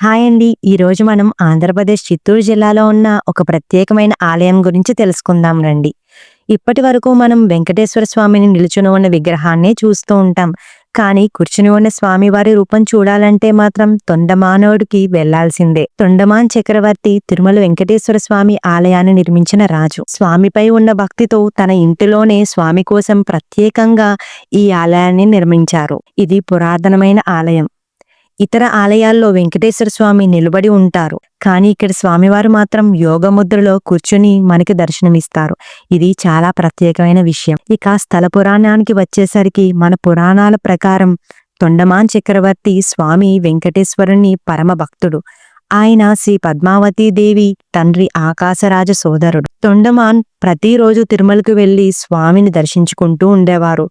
Hi అండి. ఈ రోజు మనం ఆంధ్రప్రదేశ్ చిత్తూరు జిల్లాలో ఉన్న ఒక ప్రత్యేకమైన ఆలయం గురించి తెలుసుకుందాం రండి. ఇప్పటి వరకు మనం వెంకటేశ్వర స్వామిని నిలుచుని ఉన్న విగ్రహాన్నే చూస్తూ ఉంటాం. కానీ కూర్చుని ఉన్న స్వామివారి రూపం చూడాలంటే మాత్రం తొండమానవుడికి వెళ్ళాల్సిందే. తొండమాన్ చక్రవర్తి తిరుమల వెంకటేశ్వర స్వామి ఆలయాన్ని నిర్మించిన రాజు. స్వామిపై ఉన్న భక్తితో తన ఇంటిలోనే స్వామి కోసం ప్రత్యేకంగా ఈ ఆలయాన్ని నిర్మించారు. ఇది పురాతనమైన ఆలయం. ఇతర ఆలయాల్లో వెంకటేశ్వర స్వామి నిలబడి ఉంటారు. కానీ ఇక్కడ స్వామివారు మాత్రం యోగముద్రలో కూర్చుని మనకి దర్శనమిస్తారు. ఇది చాలా ప్రత్యేకమైన విషయం. ఇక స్థల పురాణానికి వచ్చేసరికి మన పురాణాల ప్రకారం తొండమాన్ చక్రవర్తి స్వామి వెంకటేశ్వరుని పరమ భక్తుడు ఆయన శ్రీ పద్మావతీదేవి తండ్రి ఆకాశరాజ సోదరుడు. తొండమాన్ ప్రతిరోజు తిరుమలకు వెళ్ళి స్వామిని దర్శించుకుంటూ ఉండేవారు.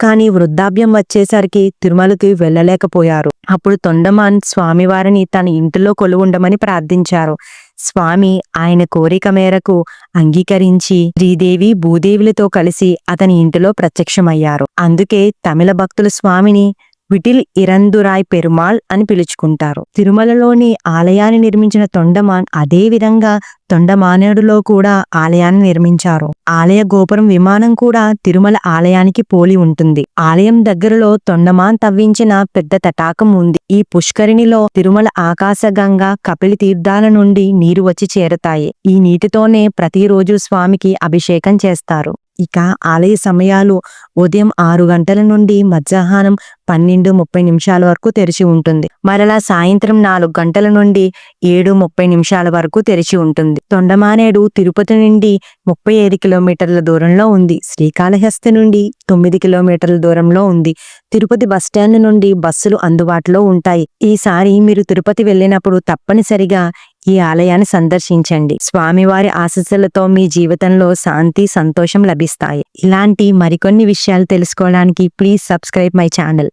కానీ వృద్ధాప్యం వచ్చేసరికి తిరుమలకి వెళ్ళలేకపోయారు. అప్పుడు తొండమాన్ స్వామివారిని తన ఇంటిలో కొలువుండమని ప్రార్థించారు. స్వామి ఆయన కోరిక మేరకు అంగీకరించి శ్రీదేవి భూదేవులతో కలిసి అతని ఇంటిలో ప్రత్యక్షమయ్యారు. అందుకే తమిళ భక్తులు స్వామిని విటిల్ ఇరందురాయ్ పెరుమాళ్ అని పిలుచుకుంటారు. తిరుమలలోని ఆలయాన్ని నిర్మించిన తొండమాన్ అదే విధంగా తొండమానేడులో కూడా ఆలయాన్ని నిర్మించారు. ఆలయ గోపురం విమానం కూడా తిరుమల ఆలయానికి పోలి ఉంటుంది. ఆలయం దగ్గరలో తొండమాన్ తవ్వించిన పెద్ద తటాకం ఉంది. ఈ పుష్కరిణిలో తిరుమల ఆకాశగంగా కపిలి తీర్థాల నుండి నీరు వచ్చి చేరతాయి. ఈ నీటితోనే ప్రతిరోజు స్వామికి అభిషేకం చేస్తారు. ఇక ఆలయ సమయాలు ఉదయం ఆరు గంటల నుండి మధ్యాహ్నం పన్నెండు ముప్పై నిమిషాల వరకు తెరిచి ఉంటుంది. మరలా సాయంత్రం నాలుగు గంటల నుండి ఏడు ముప్పై నిమిషాల వరకు తెరిచి ఉంటుంది. తొండమానేడు తిరుపతి నుండి ముప్పై ఐదు కిలోమీటర్ల దూరంలో ఉంది. శ్రీకాళహస్తి నుండి తొమ్మిది కిలోమీటర్ల దూరంలో ఉంది. తిరుపతి బస్టాండ్ నుండి బస్సులు అందుబాటులో ఉంటాయి. ఈసారి మీరు తిరుపతి వెళ్ళినప్పుడు తప్పనిసరిగా ఈ ఆలయాన్ని సందర్శించండి. స్వామివారి ఆశస్సులతో మీ జీవితంలో శాంతి సంతోషం లభిస్తాయి. ఇలాంటి మరికొన్ని విషయాలు తెలుసుకోవడానికి ప్లీజ్ సబ్స్క్రైబ్ మై ఛానల్.